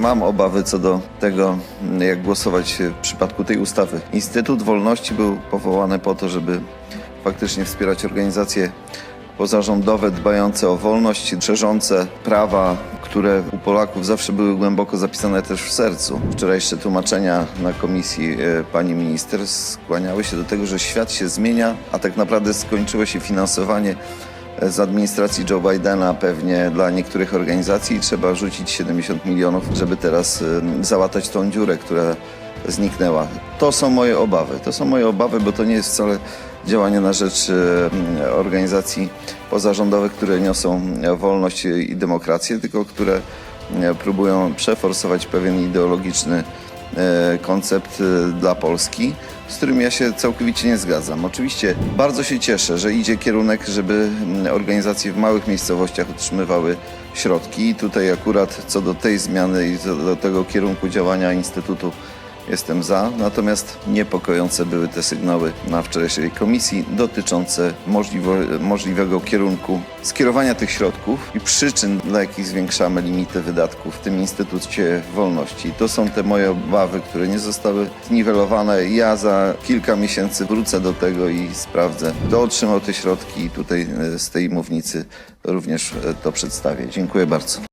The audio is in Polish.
Mam obawy co do tego, jak głosować w przypadku tej ustawy. Instytut Wolności był powołany po to, żeby faktycznie wspierać organizacje pozarządowe dbające o wolność, szerzące prawa, które u Polaków zawsze były głęboko zapisane też w sercu. Wczorajsze tłumaczenia na komisji e, pani minister skłaniały się do tego, że świat się zmienia, a tak naprawdę skończyło się finansowanie z administracji Joe Bidena pewnie dla niektórych organizacji trzeba rzucić 70 milionów, żeby teraz y, załatać tą dziurę, która zniknęła. To są moje obawy. To są moje obawy, bo to nie jest wcale działanie na rzecz y, organizacji pozarządowych, które niosą wolność i demokrację, tylko które y, próbują przeforsować pewien ideologiczny koncept e, dla Polski, z którym ja się całkowicie nie zgadzam. Oczywiście bardzo się cieszę, że idzie kierunek, żeby mm, organizacje w małych miejscowościach otrzymywały środki. I tutaj akurat co do tej zmiany i co do tego kierunku działania Instytutu jestem za. Natomiast niepokojące były te sygnały na wczorajszej komisji dotyczące możliwego kierunku skierowania tych środków i przyczyn, dla jakich zwiększamy limity wydatków w tym Instytucie Wolności. To są te moje obawy, które nie zostały zniwelowane. Ja za kilka miesięcy wrócę do tego i sprawdzę, kto otrzymał te środki i tutaj e, z tej mównicy również e, to przedstawię. Dziękuję bardzo.